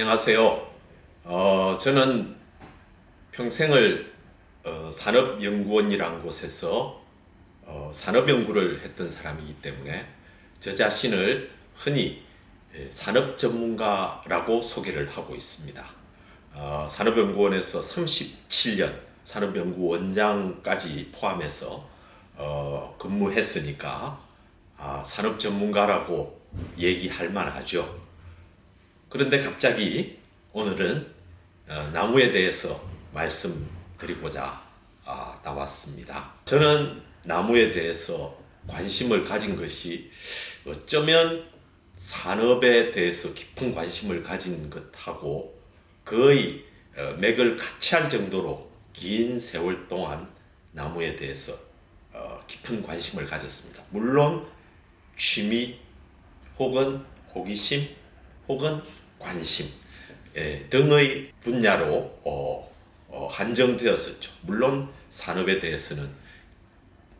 안녕하세요. 어, 저는 평생을 어, 산업연구원이라는 곳에서 어, 산업연구를 했던 사람이기 때문에 저 자신을 흔히 예, 산업 전문가라고 소개를 하고 있습니다. 어, 산업연구원에서 37년 산업연구원장까지 포함해서 어, 근무했으니까 아, 산업 전문가라고 얘기할 만하죠. 그런데 갑자기 오늘은 어, 나무에 대해서 말씀드리고자 아, 나왔습니다. 저는 나무에 대해서 관심을 가진 것이 어쩌면 산업에 대해서 깊은 관심을 가진 것하고 거의 어, 맥을 같이 할 정도로 긴 세월 동안 나무에 대해서 어, 깊은 관심을 가졌습니다. 물론 취미 혹은 호기심 혹은 관심 예, 등의 분야로 어, 어, 한정되었었죠. 물론 산업에 대해서는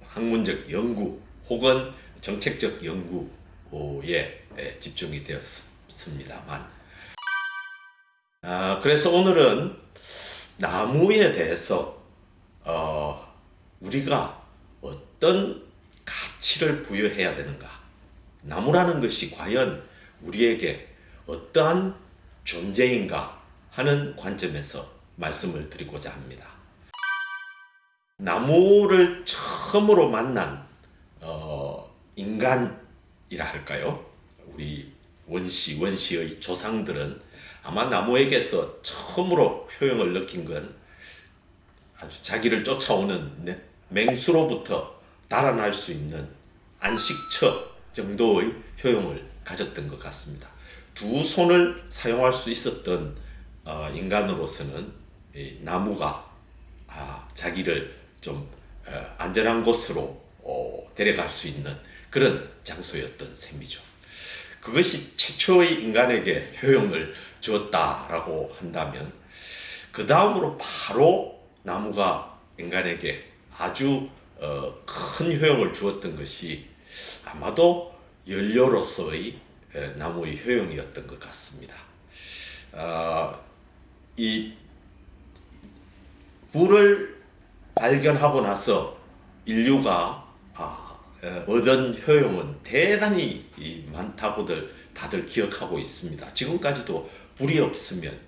학문적 연구 혹은 정책적 연구에 예, 집중이 되었습니다만 아, 그래서 오늘은 나무에 대해서 어, 우리가 어떤 가치를 부여해야 되는가 나무라는 것이 과연 우리에게 어떠한 존재인가 하는 관점에서 말씀을 드리고자 합니다. 나무를 처음으로 만난 어, 인간이라 할까요? 우리 원시 원시의 조상들은 아마 나무에게서 처음으로 효용을 느낀 건 아주 자기를 쫓아오는 네- 맹수로부터 달아날 수 있는 안식처 정도의 효용을 가졌던 것 같습니다. 두 손을 사용할 수 있었던 어, 인간으로서는 이 나무가 아, 자기를 좀 어, 안전한 곳으로 어, 데려갈 수 있는 그런 장소였던 셈이죠. 그것이 최초의 인간에게 효용을 주었다라고 한다면 그 다음으로 바로 나무가 인간에게 아주 어, 큰 효용을 주었던 것이 아마도 연료로서의 에, 나무의 효용이었던 것 같습니다. 아, 이 불을 발견하고 나서 인류가 아, 에, 얻은 효용은 대단히 이 많다고들 다들 기억하고 있습니다. 지금까지도 불이 없으면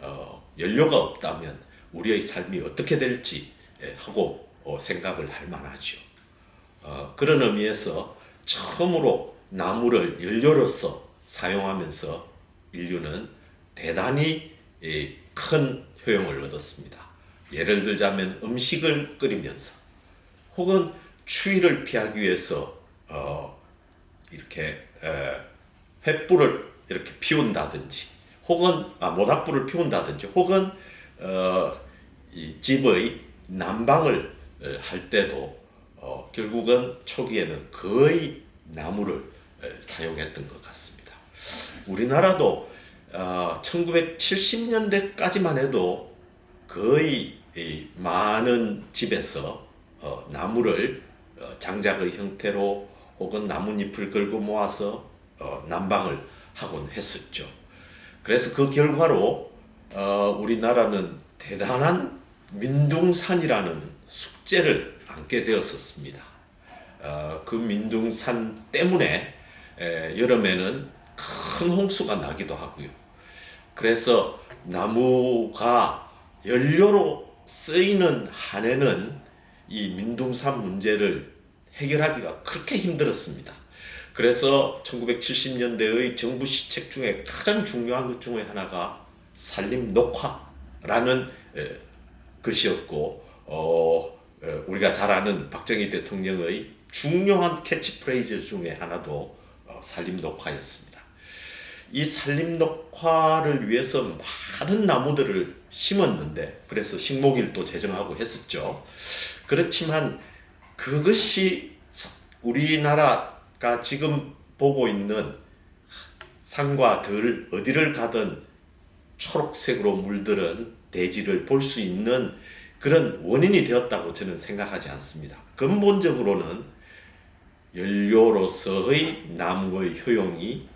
어, 연료가 없다면 우리의 삶이 어떻게 될지 에, 하고 어, 생각을 할 만하죠. 어, 그런 의미에서 처음으로 나무를 연료로서 사용하면서 인류는 대단히 이, 큰 효용을 얻었습니다. 예를 들자면 음식을 끓이면서 혹은 추위를 피하기 위해서 어, 이렇게 에, 횃불을 이렇게 피운다든지 혹은 아, 모닥불을 피운다든지 혹은 어, 이 집의 난방을 어, 할 때도 어, 결국은 초기에는 거의 나무를 어, 사용했던 것 같습니다. 우리나라도 어, 1970년대까지만 해도 거의 이 많은 집에서 어, 나무를 어, 장작의 형태로 혹은 나뭇잎을 걸고 모아서 어, 난방을 하곤 했었죠. 그래서 그 결과로 어, 우리나라는 대단한 민둥산이라는 숙제를 안게 되었었습니다. 어, 그 민둥산 때문에 에, 여름에는 큰 홍수가 나기도 하고요. 그래서 나무가 연료로 쓰이는 한해는 이 민둥산 문제를 해결하기가 그렇게 힘들었습니다. 그래서 1970년대의 정부 시책 중에 가장 중요한 것 중에 하나가 산림 녹화라는 에, 것이었고 어, 에, 우리가 잘 아는 박정희 대통령의 중요한 캐치프레이즈 중에 하나도 어, 산림 녹화였습니다. 이 산림 녹화를 위해서 많은 나무들을 심었는데 그래서 식목일도 제정하고 했었죠. 그렇지만 그것이 우리나라가 지금 보고 있는 산과 들 어디를 가든 초록색으로 물들은 대지를 볼 수 있는 그런 원인이 되었다고 저는 생각하지 않습니다. 근본적으로는 연료로서의 나무의 효용이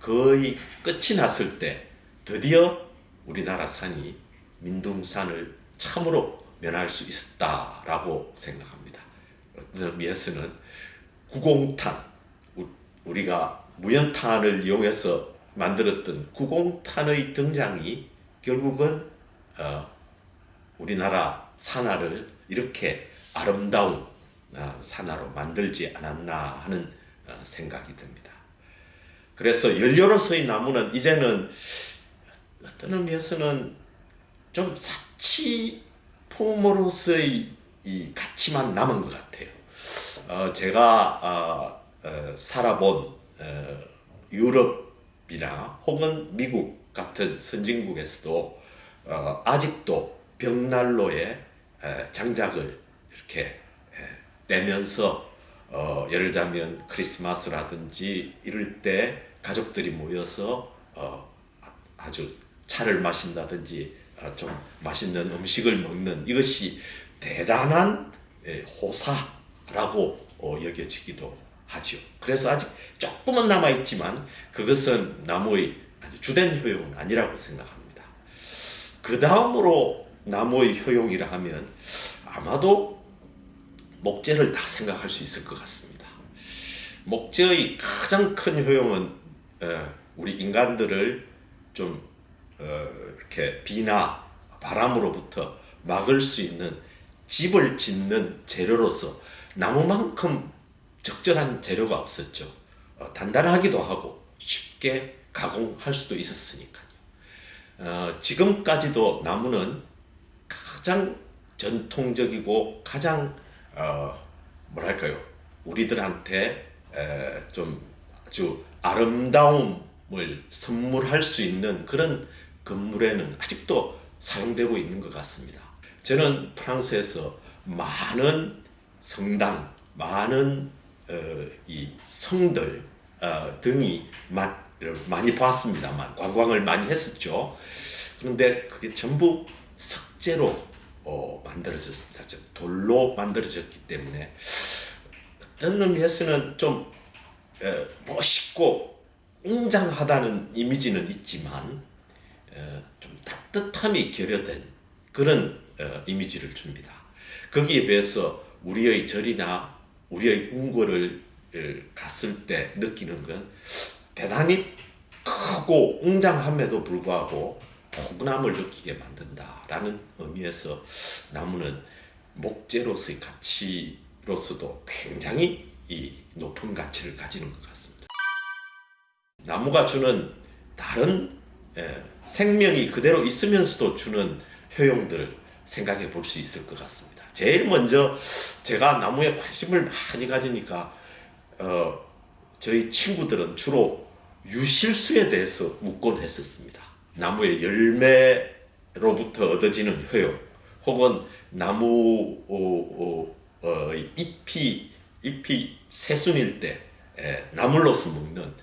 거의 끝이 났을 때 드디어 우리나라 산이 민둥산을 참으로 면할 수 있었다라고 생각합니다. 어떤 의미에서는 구공탄 우- 우리가 무연탄을 이용해서 만들었던 구공탄의 등장이 결국은 어, 우리나라 산하를 이렇게 아름다운 어, 산하로 만들지 않았나 하는 어, 생각이 듭니다. 그래서 연료로서의 나무는 이제는 어떤 의미에서는 좀 사치품으로서의 이 가치만 남은 것 같아요. 어, 제가 어, 어, 살아본 어, 유럽이나 혹은 미국 같은 선진국에서도 어, 아직도 벽난로에 에, 장작을 이렇게 에, 떼면서 어, 예를 들자면 크리스마스라든지 이럴 때 가족들이 모여서 어, 아- 아주 차를 마신다든지 아, 좀 맛있는 음식을 먹는 이것이 대단한 예, 호사라고 어, 여겨지기도 하죠. 그래서 아직 조금은 남아 있지만 그것은 나무의 아주 주된 효용은 아니라고 생각합니다. 그 다음으로 나무의 효용이라 하면 아마도 목재를 다 생각할 수 있을 것 같습니다. 목재의 가장 큰 효용은 어, 우리 인간들을 좀 어, 이렇게 비나 바람으로부터 막을 수 있는 집을 짓는 재료로서 나무만큼 적절한 재료가 없었죠. 어, 단단하기도 하고 쉽게 가공할 수도 있었으니까요. 어, 지금까지도 나무는 가장 전통적이고 가장 어, 뭐랄까요 우리들한테 에, 좀 아주 아름다움을 선물할 수 있는 그런 건물에는 아직도 사용되고 있는 것 같습니다. 저는 프랑스에서 많은 성당, 많은 어, 이 성들 어, 등이 마, 많이 봤습니다만 관광을 많이 했었죠. 그런데 그게 전부 석재로 어, 만들어졌습니다. 즉, 돌로 만들어졌기 때문에 어떤 의미에서는 좀 어, 멋있고 웅장하다는 이미지는 있지만 어, 좀 따뜻함이 결여된 그런 어, 이미지를 줍니다. 거기에 비해서 우리의 절이나 우리의 궁궐을 어, 갔을 때 느끼는 건 대단히 크고 웅장함에도 불구하고 포근함을 느끼게 만든다라는 의미에서 나무는 목재로서의 가치로서도 굉장히 이 높은 가치를 가지는 것 같습니다. 나무가 주는 다른 예, 생명이 그대로 있으면서도 주는 효용들을 생각해 볼 수 있을 것 같습니다. 제일 먼저 제가 나무에 관심을 많이 가지니까 어, 저희 친구들은 주로 유실수에 대해서 묻곤 했었습니다. 나무의 열매로부터 얻어지는 효용, 혹은 나무 어, 어, 어, 잎이 잎이 새순일 때 에, 나물로서 먹는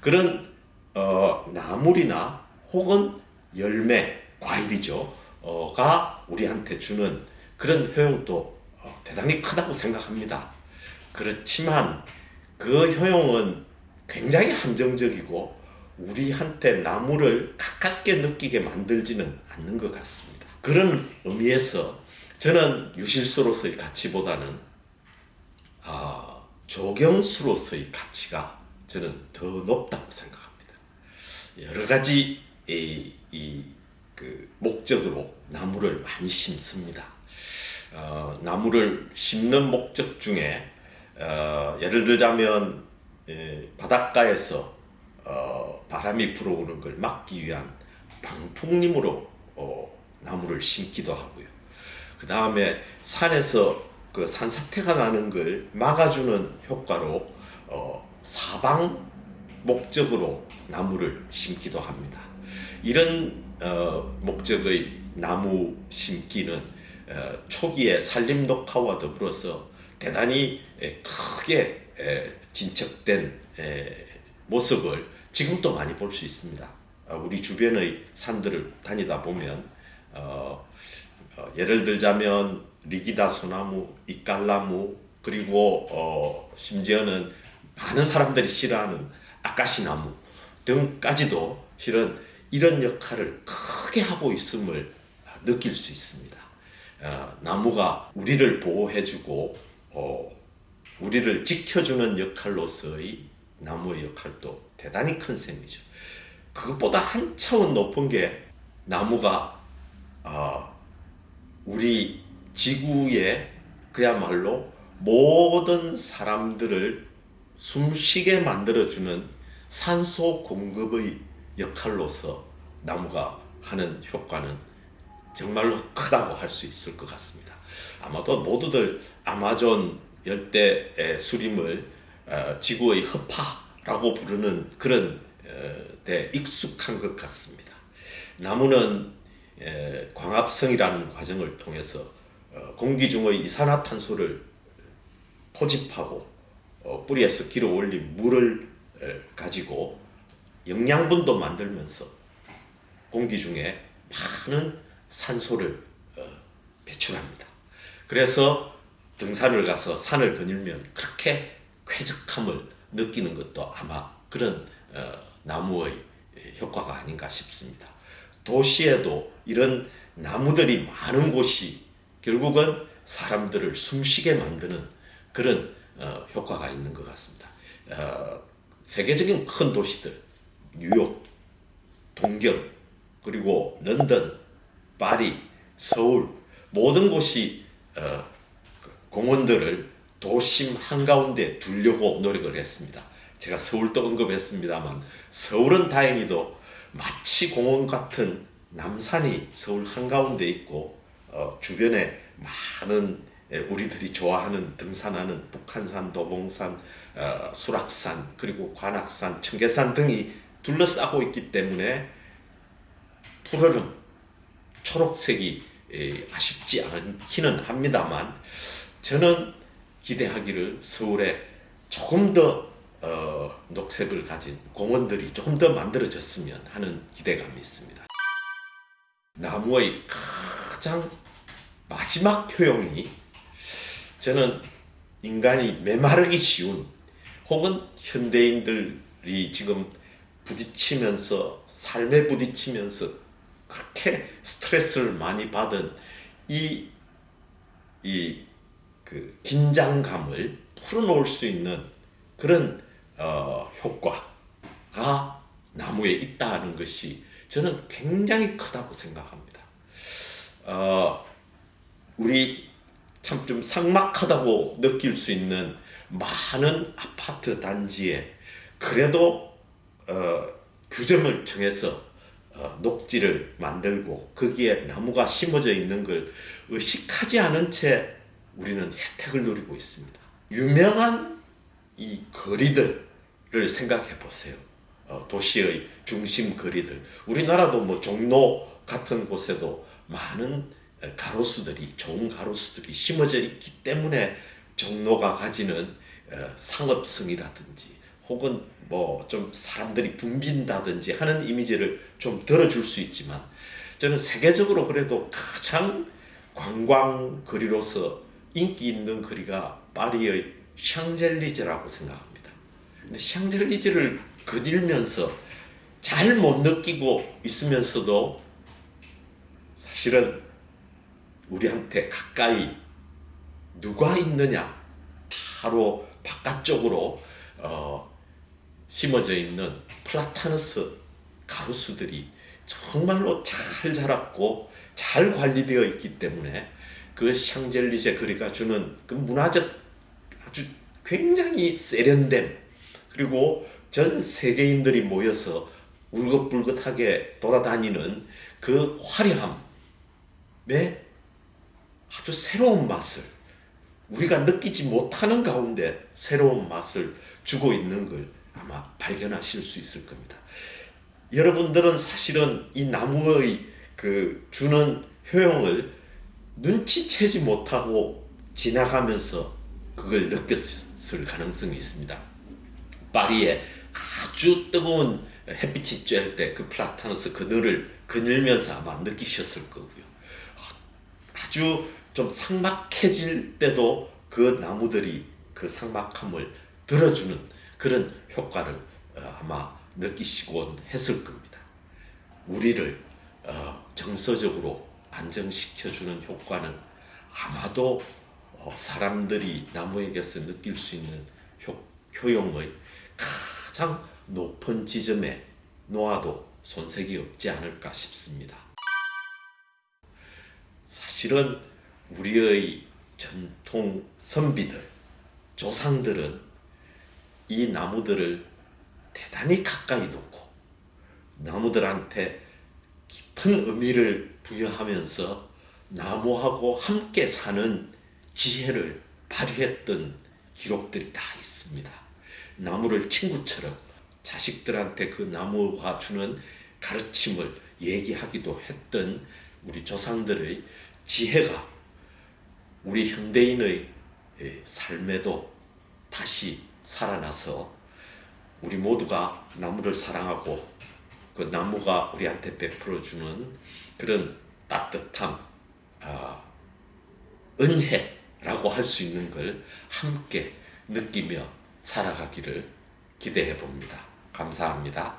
그런 어, 나물이나 혹은 열매 과일이죠. 어가 우리한테 주는 그런 효용도 어, 대단히 크다고 생각합니다. 그렇지만 그 효용은 굉장히 한정적이고 우리한테 나무를 가깝게 느끼게 만들지는 않는 것 같습니다. 그런 의미에서 저는 유실수로서의 가치보다는 아, 조경수로서의 가치가 저는 더 높다고 생각합니다. 여러 가지 이, 이, 그 목적으로 나무를 많이 심습니다. 어, 나무를 심는 목적 중에 어, 예를 들자면 에, 바닷가에서 어, 바람이 불어오는 걸 막기 위한 방풍림으로 어, 나무를 심기도 하고요. 그 다음에 산에서 그 산사태가 나는 걸 막아주는 효과로 어, 사방 목적으로 나무를 심기도 합니다. 이런 어, 목적의 나무 심기는 어, 초기에 산림 녹화와 더불어서 대단히 에, 크게 에, 진척된 에, 모습을 지금도 많이 볼 수 있습니다. 어, 우리 주변의 산들을 다니다 보면 어, 어, 예를 들자면 리기다 소나무, 이깔나무 그리고 어, 심지어는 많은 사람들이 싫어하는 아카시나무 등까지도 실은 이런 역할을 크게 하고 있음을 느낄 수 있습니다. 어, 나무가 우리를 보호해주고 어, 우리를 지켜주는 역할로서의 나무의 역할도 대단히 큰 셈이죠. 그것보다 한 차원 높은 게 나무가 어, 우리 지구에 그야말로 모든 사람들을 숨쉬게 만들어주는 산소 공급의 역할로서 나무가 하는 효과는 정말로 크다고 할 수 있을 것 같습니다. 아마도 모두들 아마존 열대 수림을 어, 지구의 허파라고 부르는 그런 어, 데 익숙한 것 같습니다. 나무는 광합성이라는 과정을 통해서 어, 공기 중의 이산화탄소를 포집하고 뿌리에서 길어 올린 물을 가지고 영양분도 만들면서 공기 중에 많은 산소를 배출합니다. 그래서 등산을 가서 산을 거닐면 그렇게 쾌적함을 느끼는 것도 아마 그런 어, 나무의 효과가 아닌가 싶습니다. 도시에도 이런 나무들이 많은 곳이 결국은 사람들을 숨쉬게 만드는 그런 어, 효과가 있는 것 같습니다. 어, 세계적인 큰 도시들, 뉴욕, 동경, 그리고 런던, 파리, 서울 모든 곳이 어, 공원들을 도심 한가운데 두려고 노력을 했습니다. 제가 서울도 언급했습니다만 서울은 다행히도 마치 공원 같은 남산이 서울 한가운데 있고 어, 주변에 많은 우리들이 좋아하는 등산하는 북한산, 도봉산, 어, 수락산 그리고 관악산, 청계산 등이 둘러싸고 있기 때문에 푸르름 초록색이 에, 아쉽지 않기는 합니다만 저는 기대하기를 서울에 조금 더 어, 녹색을 가진 공원들이 조금 더 만들어졌으면 하는 기대감이 있습니다. 나무의 가장 마지막 효용이 저는 인간이 메마르기 쉬운 혹은 현대인들이 지금 부딪히면서 삶에 부딪히면서 그렇게 스트레스를 많이 받은 이, 이, 그, 긴장감을 풀어놓을 수 있는 그런, 어, 효과가 나무에 있다는 것이 저는 굉장히 크다고 생각합니다. 어, 우리 참 좀 삭막하다고 느낄 수 있는 많은 아파트 단지에 그래도 어, 규정을 정해서 어, 녹지를 만들고 거기에 나무가 심어져 있는 걸 의식하지 않은 채 우리는 혜택을 누리고 있습니다. 유명한 이 거리들을 생각해 보세요. 어, 도시의 중심 거리들. 우리나라도 뭐 종로 같은 곳에도 많은 가로수들이 좋은 가로수들이 심어져 있기 때문에 종로가 가지는 어, 상업성이라든지 혹은 뭐 좀 사람들이 붐빈다든지 하는 이미지를 좀 들어줄 수 있지만 저는 세계적으로 그래도 가장 관광 거리로서 인기 있는 거리가 파리의 샹젤리제라고 생각합니다. 근데 샹젤리제를 거닐면서 잘 못 느끼고 있으면서도 사실은 우리한테 가까이 누가 있느냐 바로 바깥쪽으로 어, 심어져 있는 플라타누스 가로수들이 정말로 잘 자랐고 잘 관리되어 있기 때문에 그 샹젤리제 거리가 주는 그 문화적 아주 굉장히 세련됨 그리고 전 세계인들이 모여서 울긋불긋하게 돌아다니는 그 화려함에 아주 새로운 맛을 우리가 느끼지 못하는 가운데 새로운 맛을 주고 있는 걸 아마 발견하실 수 있을 겁니다. 여러분들은 사실은 이 나무의 그 주는 효용을 눈치채지 못하고 지나가면서 그걸 느꼈을 가능성이 있습니다. 파리에 아주 뜨거운 햇빛이 쬐을 때 그 플라타누스 그늘을 그늘면서 아마 느끼셨을 거고요. 아주 좀 삭막해질 때도 그 나무들이 그 삭막함을 들어주는 그런 효과를 어, 아마 느끼시곤 했을 겁니다. 우리를 어, 정서적으로 안정시켜주는 효과는 아마도 어, 사람들이 나무에게서 느낄 수 있는 효, 효용의 가장 높은 지점에 놓아도 손색이 없지 않을까 싶습니다. 사실은 우리의 전통 선비들, 조상들은 이 나무들을 대단히 가까이 놓고 나무들한테 깊은 의미를 부여하면서 나무하고 함께 사는 지혜를 발휘했던 기록들이 다 있습니다. 나무를 친구처럼 자식들한테 그 나무가 주는 가르침을 얘기하기도 했던 우리 조상들의 지혜가 우리 현대인의 예, 삶에도 다시 살아나서 우리 모두가 나무를 사랑하고 그 나무가 우리한테 베풀어주는 그런 따뜻함, 아, 은혜라고 할 수 있는 걸 함께 느끼며 살아가기를 기대해 봅니다. 감사합니다.